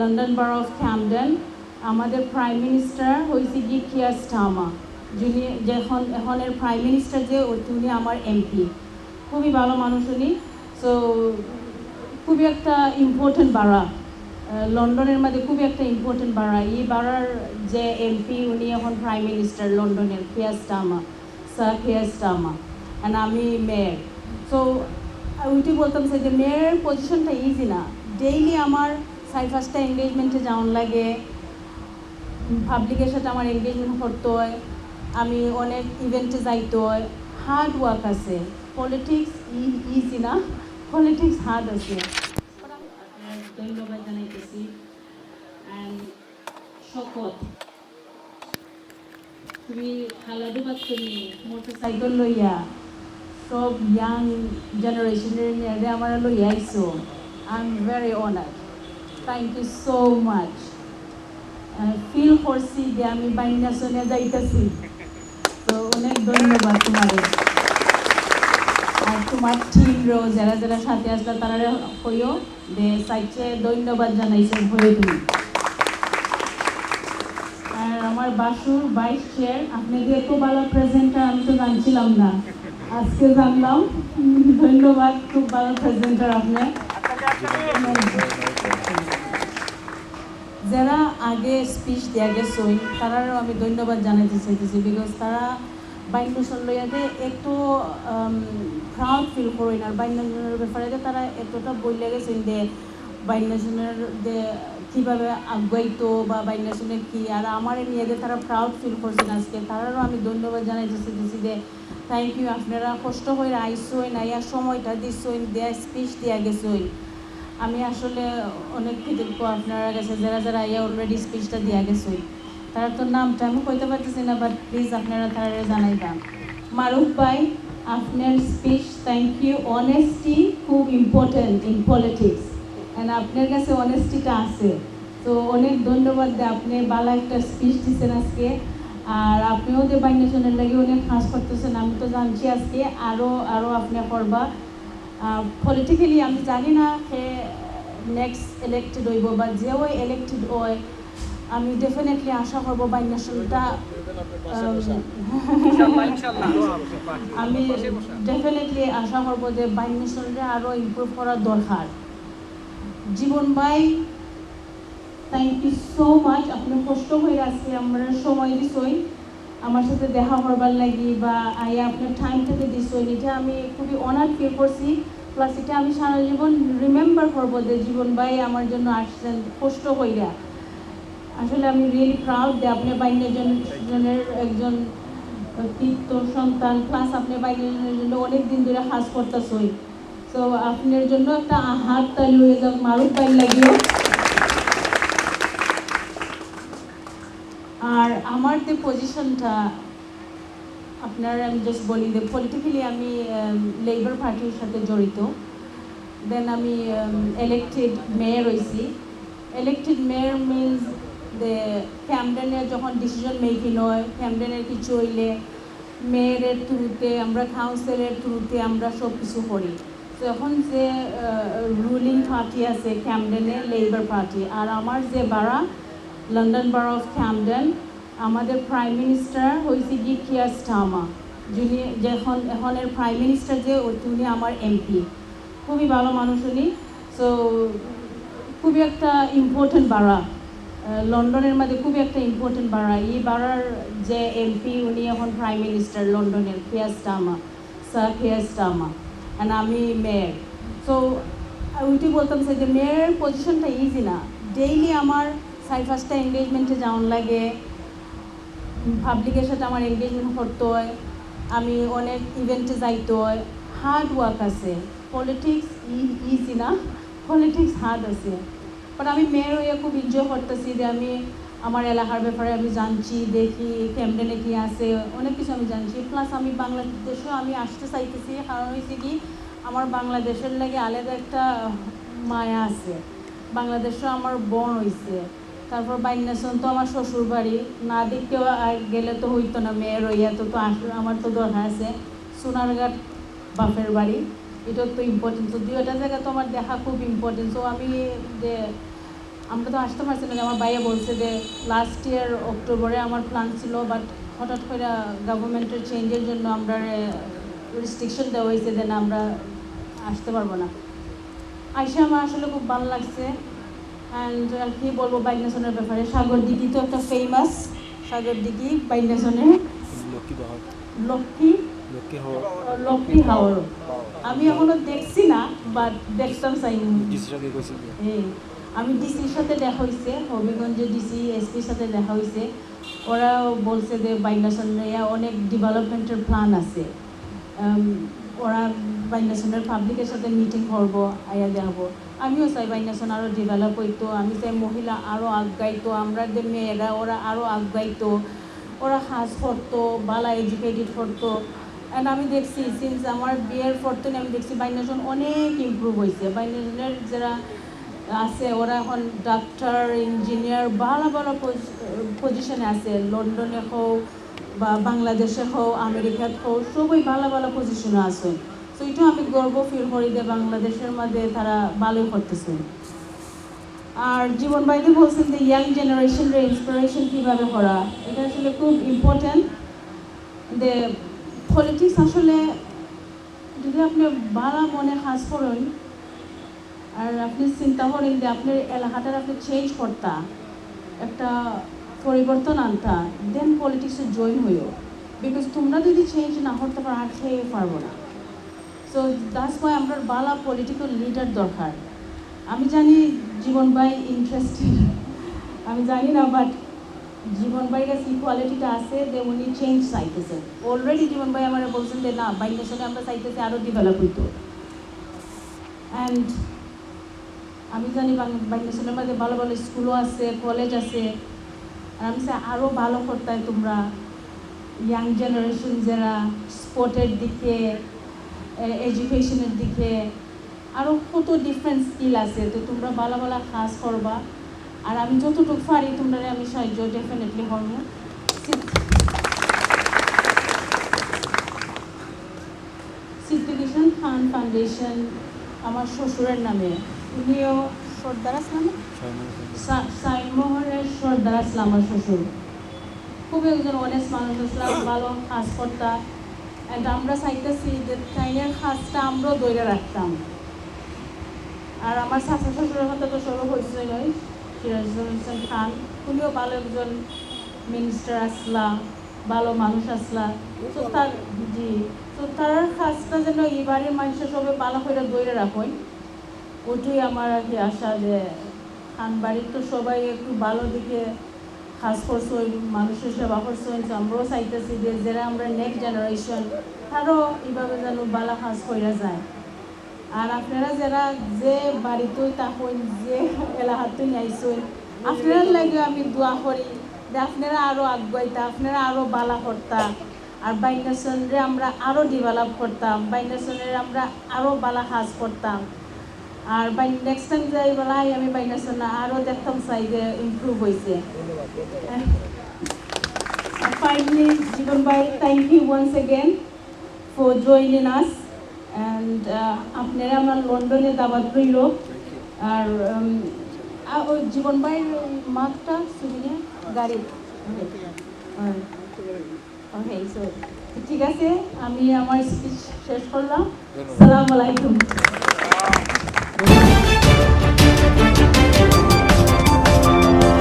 London borough of Camden আমাদের prime minister হয়েছে কি কিয়ার স্টামা যিনি যখন এখনের প্রাইম মিনিস্টার যে উনি আমার এমপি খুবই ভালো মানুষ উনি। সো খুবই একটা ইম্পর্টেন্ট বাড়া। লন্ডনের মধ্যে খুবই একটা ইম্পর্টেন্ট বাড়া। এই বাড়ার যে এমপি উনি এখন প্রাইম মিনিস্টার লন্ডনের Keir Starmer sir Keir Starmer and আমি মেয়র সো ওইটি বলতাম যে মেয়ের পজিশনটা ইজি না। ডেইলি আমার পাঁচটা এঙ্গেজমেন্টে যাওয়ার লাগে। পাবলিকের সাথে আমার এঙ্গেজমেন্ট করতে হয় আমি অনেক ইভেন্টে যাইতে। হয় হার্ড ওয়ার্ক আছে পলিটিক্স ইজি না। পলিটিক্স হার্ড আছে। ধন্যবাদ জানাইতেছি। শকত তুমি খেলাধুলা করি মোটর সাইকেল লইয়া। সব ইয়াং জেনারেশনের নিয়ে আমার লইয়া আইসো। I am very honoured thank you so much feel করছি যে আমি বাইনা শুনে যাইতেছি। তো অনেক ধন্যবাদ তোমার। আর তোমার টিম রো যারা যারা সাথে আসলে তারা হইও যে সাইডে ধন্যবাদ জানাইছে হয়ে তুমি। আর আমার বাসুর বাইশ চেয়ার আপনি যে এত ভালো প্রেজেন্টার আমি তো জানছিলাম না। আজকে জানলাম। ধন্যবাদ, খুব ভালো প্রেজেন্টার আপনি। যারা আগে স্পিচ দেওয়া গেছে, তারারও আমি ধন্যবাদ জানাতে চাইতেছি বিকজ তারা বাইন্ডেশন লইয়াতে একটু প্রাউড ফিল করেন আর বাইন্ডেশনের ব্যাপারে তারা এতটা বইলে গেছেন যে বাইন্ডেশনের যে কীভাবে আগুয়াইতো বা বাইন্ডেশনের কী। আর আমার নিয়ে যে তারা প্রাউড ফিল করছেন আজকে, তারারও আমি ধন্যবাদ জানাইতে চাইতেছি যে থ্যাংক ইউ আপনারা কষ্ট করে আইসইন আইয়ার সময়টা দিচ্ছইন দেয়া স্পিচ দেওয়া গেছইন আমি আসলে অনেক কৃতজ্ঞ আপনারা কাছে যারা যারা ইয়া অলরেডি স্পিচটা দিয়া গেছে, তারা তো নামটা আমি কইতে পারতেছি না বাট প্লিজ আপনারা তারা জানাইবা। মারুফ ভাই, আপনার স্পিচ থ্যাংক ইউ অনেস্টি খুব ইম্পর্টেন্ট ইন পলিটিক্স অ্যান্ড আপনার কাছে অনেস্টিটা আছে। তো অনেক ধন্যবাদ যে আপনি ভালো একটা স্পিচ দিচ্ছেন আজকে, আর আপনিও যে বাইনেশনের লাগে অনেক কাজ করতেছেন, আমি তো জানছি আজকে আরও আরও আপনি করবা। পলিটিক্যালি আমি জানি না সে নেক্সট ইলেক্টেড হইব বা যেও ইলেক্টেড হয় আমি ডেফিনেটলি আশা করব বাই ন্যাশনালটা আমি ডেফিনেটলি আশা করব যে বাই ন্যাশনালটা আরও ইমপ্রুভ করার দরকার। জীবন ভাই থ্যাংক ইউ সো মাচ আপনি কষ্ট হয়ে আজকে আমরা সময় দিছই আমার সাথে দেখা করবার লাগি বা আইয়া আপনার টাইমটাকে দিছই এটা আমি খুবই অনার ফিল করছি। প্লাস এটা আমি সারা জীবন রিমেম্বার করব যে জীবন ভাই আমার জন্য আসছেন, কষ্ট হইয়া আসলে আমি রিয়েলি প্রাউড যে আপনি বাইরে জনের একজন তীর্থ সন্তান প্লাস আপনি বাইরে জন্য অনেক দিন ধরে কাজ করতেছই। তো আপনার জন্য একটা হাত তাই লয়ে যাক, মারুফ ভাই লাগিও। আর আমার যে পজিশনটা আপনার আমি জাস্ট বলি যে পলিটিক্যালি আমি লেবার পার্টির সাথে জড়িত। দেন আমি ইলেক্টেড মেয়র হয়েছি। ইলেক্টেড মেয়র মিনস যে ক্যামডেনের যখন ডিসিশন মেকিং হয় ক্যামডেনের কিছু হইলে মেয়রের থ্রুতে আমরা কাউন্সিলের থ্রুতে আমরা সব কিছু করি। তো এখন যে রুলিং পার্টি আছে ক্যামডেনে লেবার পার্টি আর আমার যে বাড়া লন্ডন বার অফ ক্যামডেন আমাদের প্রাইম মিনিস্টার হয়েছে কি কিয়ার স্টামা যিনি যখন, এখনের প্রাইম মিনিস্টার যে উনি আমার এমপি খুবই ভালো মানুষ উনি। সো খুবই একটা ইম্পর্টেন্ট বাড়া। লন্ডনের মধ্যে খুবই একটা ইম্পর্টেন্ট বাড়া। এই বাড়ার যে এমপি উনি এখন প্রাইম মিনিস্টার লন্ডনের Keir Starmer sir Keir Starmer and আমি মেয়র সো ওইটি বলতাম যে যে মেয়রের পজিশনটা ইজি না। ডেইলি আমার সাড়ে পাঁচটা এঙ্গেজমেন্টে যাওয়ার লাগে। পাবলিকের সাথে আমার এঙ্গেজমেন্ট করতে হয়। আমি অনেক ইভেন্টে যাইতে হয়। হার্ড ওয়ার্ক আছে। পলিটিক্স ইজি না। পলিটিক্স হার্ড আছে। বাট আমি মেয়ের হয়ে খুব এনজয় করতেছি যে আমি আমার এলাকার ব্যাপারে আমি জানছি, দেখি ক্যাম্পেনে কি আছে, অনেক কিছু আমি জানছি। প্লাস আমি বাংলাদেশেও আমি আসতে চাইতেছি। কারণ হয়েছে কি, আমার বাংলাদেশের লাগে আলাদা একটা মায়া আছে। বাংলাদেশও আমার বোন হয়েছে তারপর বাইনাসন তো আমার শ্বশুর বাড়ি না দেখতেও আর গেলে তো হইতো না মেয়ের হইয়া তো তো আমার তো দরকার আছে। সোনারঘাট বাপের বাড়ি, এটা তো ইম্পর্টেন্ট তো দুইটা জায়গা তো আমার দেখা খুব ইম্পর্টেন্ট তো আমি যে, আমরা তো আসতে পারছি না আমার ভাইয়া বলছে যে লাস্ট ইয়ার অক্টোবরে আমার প্ল্যান ছিল বাট হঠাৎ করে গভর্নমেন্টের চেঞ্জের জন্য আমরা রেস্ট্রিকশন দেওয়া হয়েছে যে না আমরা আসতে পারব না। আইসা আমার আসলে খুব ভালো লাগছে। অ্যান্ড আর কি বলব বাইনেশনের ব্যাপারে। সাগর দিঘি তো একটা ফেমাস সাগর দিঘি বাইনেশনের লক্ষ্মী লক্ষ্মী? হাওর আমি এখনও দেখছি না বাট দেখতাম চাই আমি ডিসির সাথে দেখা হয়েছে হবিগঞ্জে ডিসি এসপির সাথে দেখা হয়েছে ওরা বলছে যে বাইন্ডাসনে অনেক ডেভেলপমেন্টের প্ল্যান আছে। ওরা বাইন্ডাসনের পাবলিকের সাথে মিটিং করব, আয়া দেখাবো আমিও চাই বাইন্ডাসন আরও ডেভেলপ হইতো, আমি চাই মহিলা আরও আগাইতো আমরা যে মেয়েরা ওরা আরও আগাইতো ওরা হাজ করতো, বালা এডুকেটেড করতো। অ্যান্ড আমি দেখছি সিন্স আমার বিয়ের পর থেকে আমি দেখছি বাইন্ডাসন অনেক ইমপ্রুভ হয়েছে বাইন্ডাসনের যারা আছে, ওরা এখন ডাক্তার ইঞ্জিনিয়ার ভালো ভালো পজিশনে আছে। লন্ডনে হোক বা বাংলাদেশে হোক আমেরিকাত হোক সবই ভালো ভালো পজিশনে আছে তো এটা আমি গর্ব ফিল করি যে বাংলাদেশের মধ্যে তারা ভালোই করতেছে আর জীবন বাইরে বলছেন যে ইয়াং জেনারেশনের ইন্সপিরেশন কীভাবে করা, এটা আসলে খুব ইম্পর্ট্যান্ট যে পলিটিক্স আসলে যদি আপনি ভালো মনে কাজ করেন, আর আপনি চিন্তা করেন যে আপনার এলাকাটার আপনি চেঞ্জ করতা, একটা পরিবর্তন আনতা দেন পলিটিক্সে জয়েন হইও। বিকজ তোমরা যদি চেঞ্জ না করতে পারো, আর খেয়ে পারব না। সো দ্যাটস ওয়াই আমরা বালা পলিটিক্যাল লিডার দরকার। আমি জানি জীবন ভাই ইন্টারেস্টেড আমি জানি না বাট জীবন ভাইয়ের কাছে ইকুয়ালিটিটা আছে যে উনি চেঞ্জ চাইতেছে। অলরেডি জীবন ভাই আমার বলছেন যে, না বাই নেশনে আমরা চাইতেছি আরও ডেভেলপ হইতো। অ্যান্ড আমি জানি বাংলাদেশের মধ্যে ভালো ভালো স্কুলও আছে কলেজ আছে। আর আমি আরও ভালো করতে তোমরা ইয়াং জেনারেশন যারা স্পোর্টের দিকে এডুকেশনের দিকে আরও কত ডিফারেন্ট স্কিল আছে তো তোমরা ভালো ভালো কাজ করবা আর আমি যতটুকু পারি তোমরা আমি সাহায্য ডেফিনেটলি করব সিদ্দিকিশন খান ফাউন্ডেশন আমার শ্বশুরের নামে উনিও সর্দার আসলাম। ছয় মাস আগে। সাইমোহনের সর্দার আসলাম আমার শ্বশুর। খুব একজন অনেস্ট মানুষ আসলাম ভালো কাজ করতাম অ্যান্ড আমরা চাইতেছি যে তাইনের কাজটা আমরাও দৈরে রাখতাম। আর আমার শাশা শ্বশুরের কথা তো সব হয়েছিল সিরাজুল হোসেন খান উনিও ভালো একজন মিনিস্টার আসলা ভালো মানুষ আসলা। তো তার জি তো তার কাজটা যেন এবারের মানুষের সবাই ভালো করে দৈরে রাখুন। ওইটাই আমার আর কি আশা যে খান বাড়ির তো সবাই একটু ভালো দিকে কাজ করছে মানুষের সেবা করছে আমরাও চাইতেছি যে যারা আমরা নেক্সট জেনারেশন তারও এইভাবে যেন বালা কাজ করে যায়। আর আপনারা যারা যে বাড়িতেই থাকুন, যে এলাকাতে আইসুন আপনার লাগে আমি দোয়া করি যে আপনারা আরও আগুয়াইতা আপনারা আরও বালা করতা। আর বাইনাসনরে আমরা আরও ডেভেলপ করতাম বাইনাসনের আমরা আরও বালা কাজ করতাম। আর বাই নেক্সট টাইম যাই বেলায় আমি বাইনাসন আরও দেখতাম চাই যে ইমপ্রুভ হয়েছে ফাইনালি জীবন ভাই thank you once again for joining us and আপনারা আমার লন্ডনে দাবাত রইল। আর ওই জীবন ভাইয়ের মাঠটা সুবিধা গাড়ি। ওকে সো ঠিক আছে, আমি আমার স্পিচ শেষ করলাম। সালাম